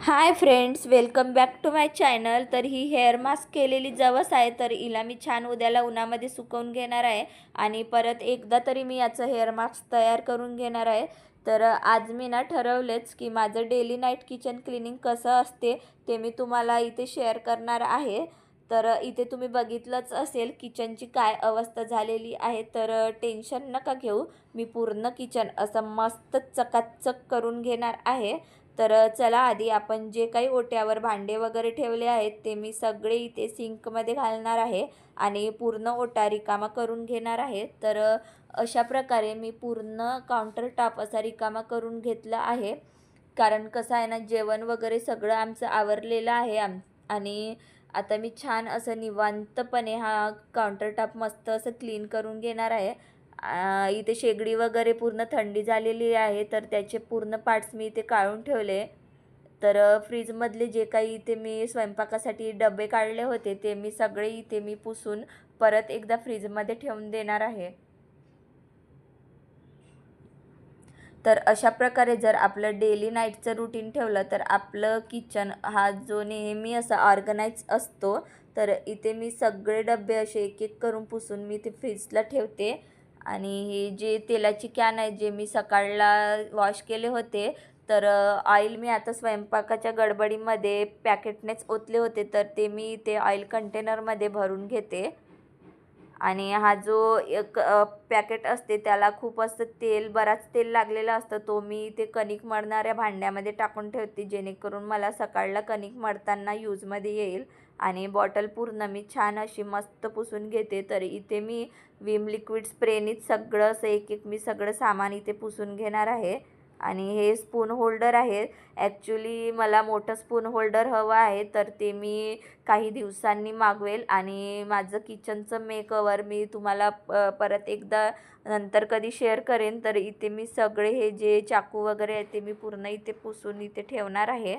Hi friends welcome back to my channel. तर ही hair mask केलेली जवस आहे तर हिला मी छान उद्याला उन्हामध्ये सुकवून घेणार आहे. आणि परत एकदा तरी मी याचं हेअर मास्क तयार करून घेणार आहे. तर आज मी ना ठरवलेच की माझं डेली नाईट किचन क्लिनिंग कसं असते ते मी तुम्हाला इथे शेअर करणार आहे. तर इथे तुम्ही बघितलंच असेल किचनची काय अवस्था झालेली आहे तर टेन्शन नका घेऊ. मी पूर्ण किचन असं मस्त चकाचक करून घेणार आहे. तर चला आधी आपण जे काही ओट्यावर भांडे वगैरे ठेवले आहेत ते मी सगळे इथे सिंकमध्ये घालणार आहे आणि पूर्ण ओटा रिकामा करून घेणार आहे. तर अशा प्रकारे मी पूर्ण काउंटर टॉप असा रिकामा करून घेतला आहे. कारण कसं आहे ना जेवण वगैरे सगळं आमचं आवरलेलं आहे आम आणि आता मी छान असं निवांतपणे हा काउंटर टॉप मस्त असं क्लीन करून घेणार आहे. इथे शेगडी वगैरे पूर्ण थंडी झालेली आहे तर त्याचे पूर्ण पार्ट्स मी इथे काढून ठेवले. तर फ्रीजमधले जे काही इथे मी स्वयंपाकासाठी डबे काढले होते ते मी सगळे इथे मी पुसून परत एकदा फ्रीजमध्ये ठेवून देणार आहे. तर अशा प्रकारे जर आपलं डेली नाईटचं रुटीन ठेवलं तर आपलं किचन हा जो नेहमी असा ऑर्गनाईज असतो तर इथे मी सगळे डबे असे एक एक करून पुसून मी ते फ्रीजला ठेवते. आणि हे जे तेलाची कॅन आहे जे मी सकाळला वॉश केले होते तर ऑइल मी आता स्वयंपाकाच्या गडबडीमध्ये पॅकेटनेच ओतले होते तर ते मी ते ऑइल कंटेनरमध्ये भरून घेते. आणि हा जो एक पॅकेट असते त्याला खूप असं तेल बराच तेल लागलेलं असतं तो मी ते कणिक मळणाऱ्या भांड्यामध्ये टाकून ठेवते जेणेकरून मला सकाळला कणिक मळताना यूजमध्ये येईल. आणि बॉटल पूर्ण मी छान अशी मस्त पुसून घेते. तर इथे मी विम लिक्विड स्प्रेनीच सगळं असं एक एक मी सगळं सामान इथे पुसून घेणार आहे. आणि हे स्पून होल्डर आहे. ॲक्च्युली मला मोठं स्पून होल्डर हवं आहे तर ते मी काही दिवसांनी मागवेल. आणि माझं किचनचं मेकओवर मी तुम्हाला प परत एकदा नंतर कधी शेअर करेन तर इथे मी सगळे हे जे चाकू वगैरे आहे ते मी पूर्ण इथे पुसून इथे ठेवणार आहे.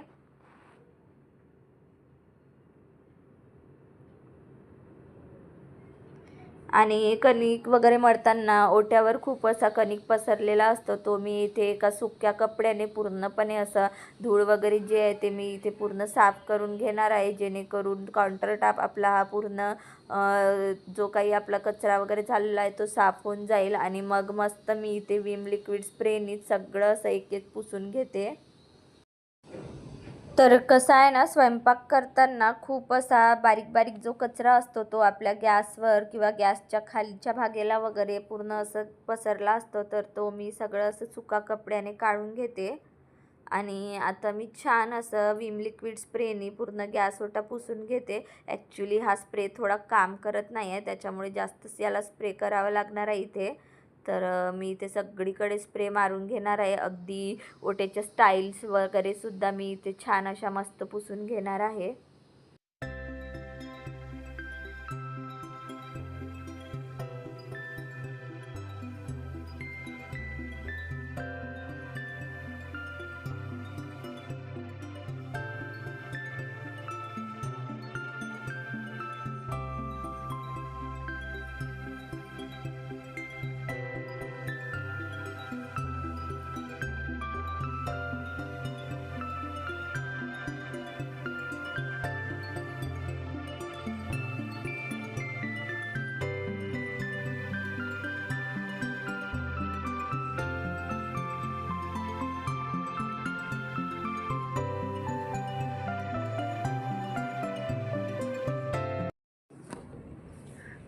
आणि कणिक वगैरे मळताना ओट्यावर खूप असा कणिक पसरलेला असतो. तो मी इथे एका सुक्या कपड्याने पूर्णपणे असा धूळ वगैरे जे आहे ते मी इथे पूर्ण साफ करून घेणार आहे. जेणेकरून काउंटर टाप आपला हा पूर्ण जो काही आपला कचरा वगैरे झालेला आहे तो साफ होऊन जाईल. आणि मग मस्त मी इथे विम लिक्विड स्प्रेनीच सगळं असं एक एक पुसून घेते. तर कसं आहे ना स्वयंपाक करताना खूप असा बारीक बारीक जो कचरा असतो तो आपल्या गॅसवर किंवा गॅसच्या खालच्या भागेला वगैरे पूर्ण असं पसरला असतो तर तो मी सगळं असं सुका कपड्याने काढून घेते. आणि आता मी छान असं विम लिक्विड स्प्रेनी पूर्ण गॅस ओटा पुसून घेते. ॲक्च्युली हा स्प्रे थोडा काम करत नाही आहे त्याच्यामुळे जास्तच याला स्प्रे करावा लागणार आहे इथे. तर मी ते सगळीकडे स्प्रे मारून घेणार आहे. अगदी ओट्याच्या स्टाईल्स वगैरे सुद्धा मी इथे छान अशा मस्त पुसून घेणार आहे.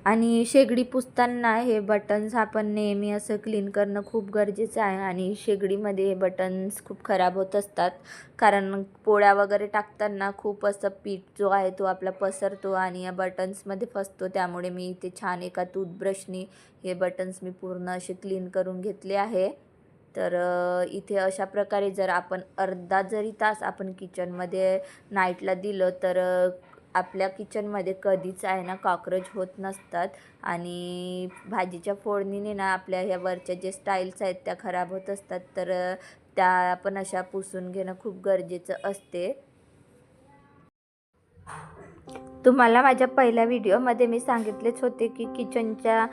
आणि शेगडी पुसताना हे बटन्स आपण नेहमी असं क्लीन करणं खूप गरजेचं आहे आणि शेगडीमध्ये हे बटन्स खूप खराब होत असतात. कारण पोळ्या वगैरे टाकताना खूप असं पीठ जो आहे तो आपला पसरतो आणि या बटन्समध्ये फसतो. त्यामुळे मी इथे छान एका टूथब्रशनी हे बटन्स मी पूर्ण असे क्लीन करून घेतले आहे. तर इथे अशा प्रकारे जर आपण अर्धा जरी तास आपण किचनमध्ये नाईटला दिलं तर आपल्या किचनमध्ये कधीच आहे ना कॉक्रोच होत नसतात. आणि भाजीच्या फोडणीने ना आपल्या ह्या वरच्या जे स्टाईल्स आहेत त्या खराब होत असतात. तर त्या पण अशा पुसून घेणं खूप गरजेचं असते. तुम्हाला माझ्या पहिल्या व्हिडिओमध्ये मी सांगितलेच होते की किचनच्या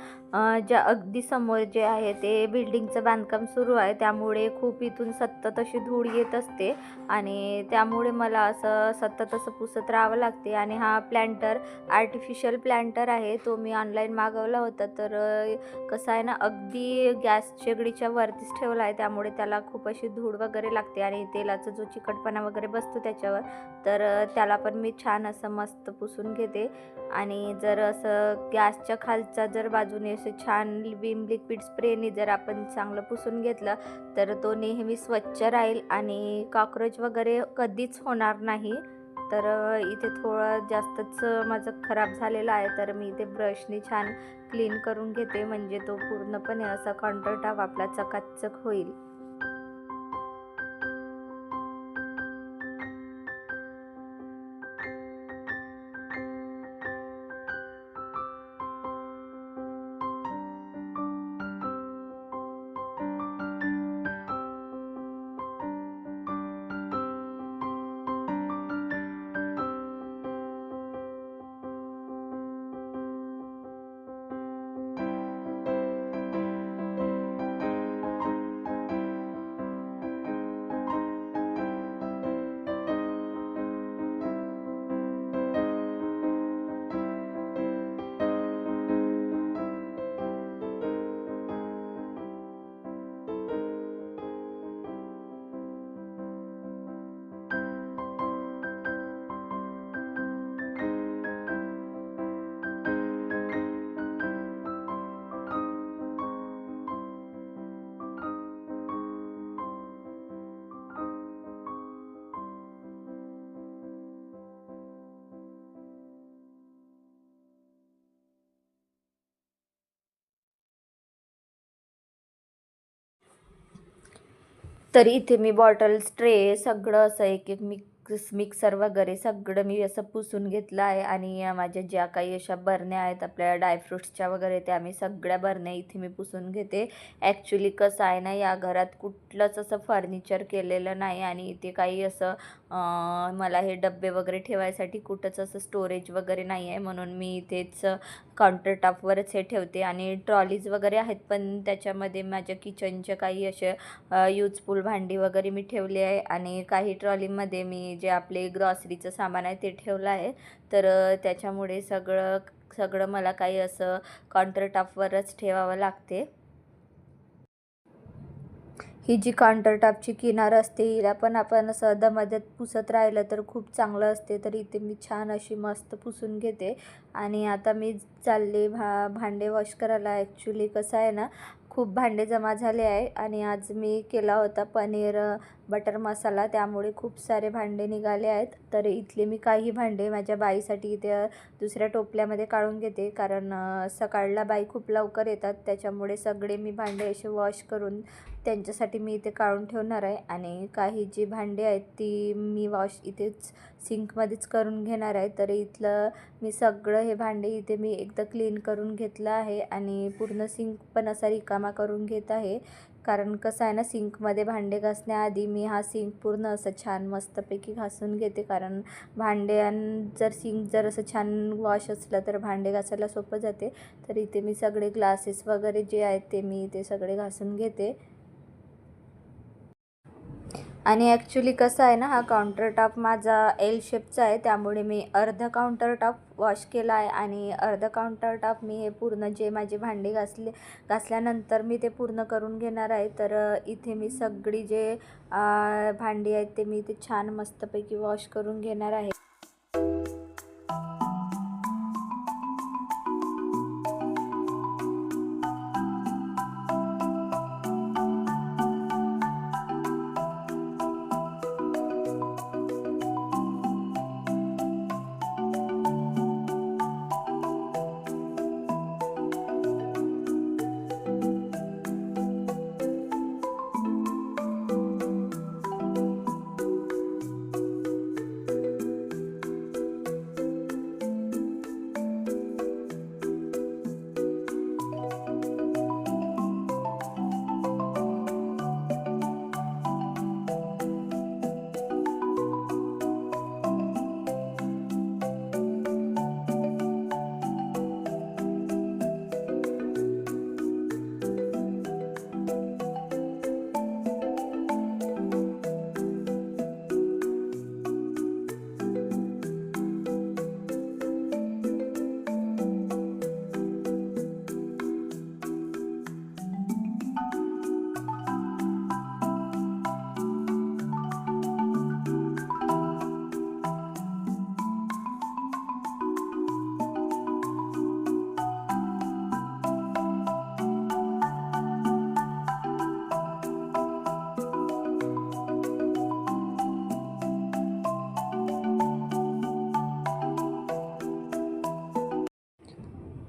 ज्या अगदी समोर जे आहे ते बिल्डिंगचं बांधकाम सुरू आहे. त्यामुळे खूप इथून सतत अशी धूळ येत असते आणि त्यामुळे मला असं सतत असं पुसत राहावं लागते. आणि हा प्लॅन्टर आर्टिफिशियल प्लॅन्टर आहे तो मी ऑनलाईन मागवला होता. तर कसं आहे ना अगदी गॅस शेगडीच्या वरतीच ठेवला आहे. त्यामुळे त्याला खूप अशी धूळ वगैरे लागते आणि तेलाचा जो चिकटपणा वगैरे बसतो त्याच्यावर तर त्याला पण मी छान असं मस्त पुसून घेते. आणि जर असं गॅसच्या खालचा जर बाजूने असे छान विम लिक्विड स्प्रेने जर आपण चांगलं पुसून घेतलं तर तो नेहमी स्वच्छ राहील आणि कॉक्रोच वगैरे कधीच होणार नाही. तर इथे थोडं जास्तच माझं खराब झालेलं आहे तर मी इथे ब्रशनी छान क्लीन करून घेते. म्हणजे तो पूर्णपणे असा काउंटर आपला चकाचक होईल. तर इथे मी बॉटल्स ट्रे सगळं असं एक एक मिक्स मिक्सर वगैरे सगळं मी असं पुसून घेतलं आहे आणि माझ्या ज्या काही अशा बरण्या आहेत आपल्या ड्रायफ्रूट्सच्या वगैरे त्या मी सगळ्या बरण्या इथे मी पुसून घेते. ॲक्च्युली कसं आहे ना या घरात कुठलंच असं फर्निचर केलेलं नाही आणि इथे काही असं मला हे डब्बे वगैरे ठेवायसाठी कुठंच असं स्टोरेज वगैरे नाही आहे. म्हणून मी इथेच काउंटरटॉपवरच हे ठेवते आणि ट्रॉलीज वगैरे आहेत पण त्याच्यामध्ये माझ्या किचनच्या काही असे यूजफुल भांडी वगैरे मी ठेवली आहे आणि काही ट्रॉलीमध्ये मी जे आपले ग्रॉसरीचं सामान आहे ते ठेवलं आहे. तर त्याच्यामुळे सगळं सगळं मला काही असं काउंटर टॉपवरच ठेवावं लागते. ही जी काउंटरटॉपची किनार असते हिला पण आपण असं अधमध्यात पुसत राहिलं तर खूप चांगलं असते. तर इथे मी छान अशी मस्त पुसून घेते. आणि आता मी चालले भा भांडे वॉश करायला. ॲक्च्युली कसं आहे ना खूप भांडे जमा झाले आहे आणि आज मी केला होता पनीर बटर मसाला. त्यामुळे खूप सारे भांडे निघाले आहेत. तर इथले मी काही भांडे माझ्या बाईसाठी इथे दुसऱ्या टोपल्यामध्ये काढून घेते. कारण सकाळला बाई खूप लवकर येतात. त्याच्यामुळे सगळे मी भांडे असे वॉश करून त्यांच्यासाठी मी इथे काढून ठेवणार आहे. आणि काही जी भांडे आहेत ती मी वॉश इथेच सिंकमध्येच करून घेणार आहे. तर इथलं मी सगळं हे भांडे इथे मी एकदा क्लीन करून घेतलं आहे. आणि पूर्ण सिंक पण असा रिकामा करून घेत आहे. कारण कसं आहे ना सिंकमध्ये भांडे घासण्याआधी मी हा सिंक पूर्ण असं छान मस्तपैकी घासून घेते. कारण भांडे जर सिंक जर असं छान वॉश असलं तर भांडे घासायला सोपं जाते. तर इथे मी सगळे ग्लासेस वगैरे जे आहेत ते मी इथे सगळे घासून घेते. आणि ॲक्च्युली कसं आहे ना हा काउंटर टॉप माझा एल शेपचा आहे. त्यामुळे मी अर्ध काउंटर टॉप वॉश केला आहे आणि अर्ध काउंटर टॉप मी हे पूर्ण जे माझे भांडे घासले घासल्यानंतर मी ते पूर्ण करून घेणार आहे. तर इथे मी सगळी जे भांडी आहेत ते मी इथे छान मस्तपैकी वॉश करून घेणार आहे.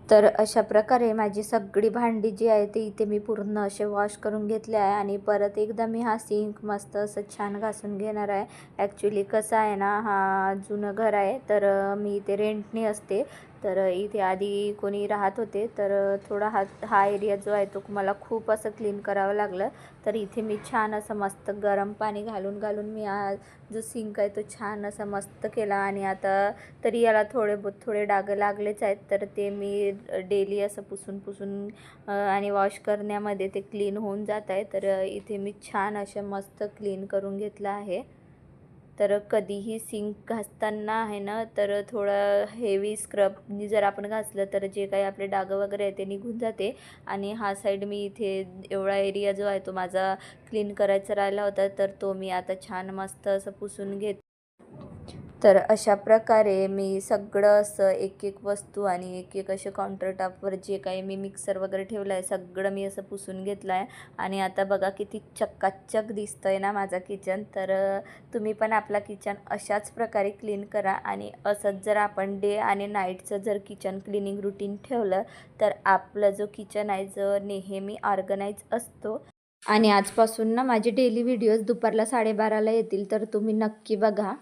तर अशा प्रकारे माझी सगळी भांडी जी आहे ती इथे मी पूर्ण असे वॉश करून घेतले आहे आणि परत एकदा मी हा सिंक मस्त असं छान घासून घेणार आहे. ॲक्च्युली कसं आहे ना हा जुनं घर आहे तर मी इथे रेंटनी असते. तर इथे आधी कोणी राहत होते तर थोडा हा हा एरिया जो आहे तो मला खूप असं क्लीन करावं लागलं. तर इथे मी छान असं मस्त गरम पाणी घालून घालून मी हा जो सिंक आहे तो छान असा मस्त केला. आणि आता तरी याला थोडे बहुत थोडे डाग लागलेच आहेत तर ते मी डेली असं पुसून पुसून आणि वॉश करण्यामध्ये ते क्लीन होऊन जात आहे. तर इथे मी छान असं मस्त क्लीन करून घेतलं आहे. तर कधीही सिंक घासताना आहे ना तर थोडं हेवी स्क्रबनी जर आपण घासलं तर जे काही आपले डागं वगैरे आहे ते निघून जाते. आणि हा साईड मी इथे एवढा एरिया जो आहे तो माझा क्लीन करायचा राहिला होता तर तो मी आता छान मस्त असं पुसून घेत तर अशा प्रकारे मी सगळं असं एक एक वस्तू आणि एक एक असे काउंटरटॉपवर जे काही मी मिक्सर वगैरे ठेवलं आहे सगळं मी असं पुसून घेतलं आहे. आणि आता बघा किती चक्काचक दिसतं आहे ना माझा किचन तर तुम्ही पण आपला किचन अशाच प्रकारे क्लीन करा. आणि असंच जर आपण डे आणि नाईटचं जर किचन क्लिनिंग रुटीन ठेवलं तर आपलं जो किचन आहे जो नेहमी ऑर्गनाईज असतो. आणि आजपासून ना माझे डेली व्हिडिओज दुपारला साडेबाराला येतील तर तुम्ही नक्की बघा.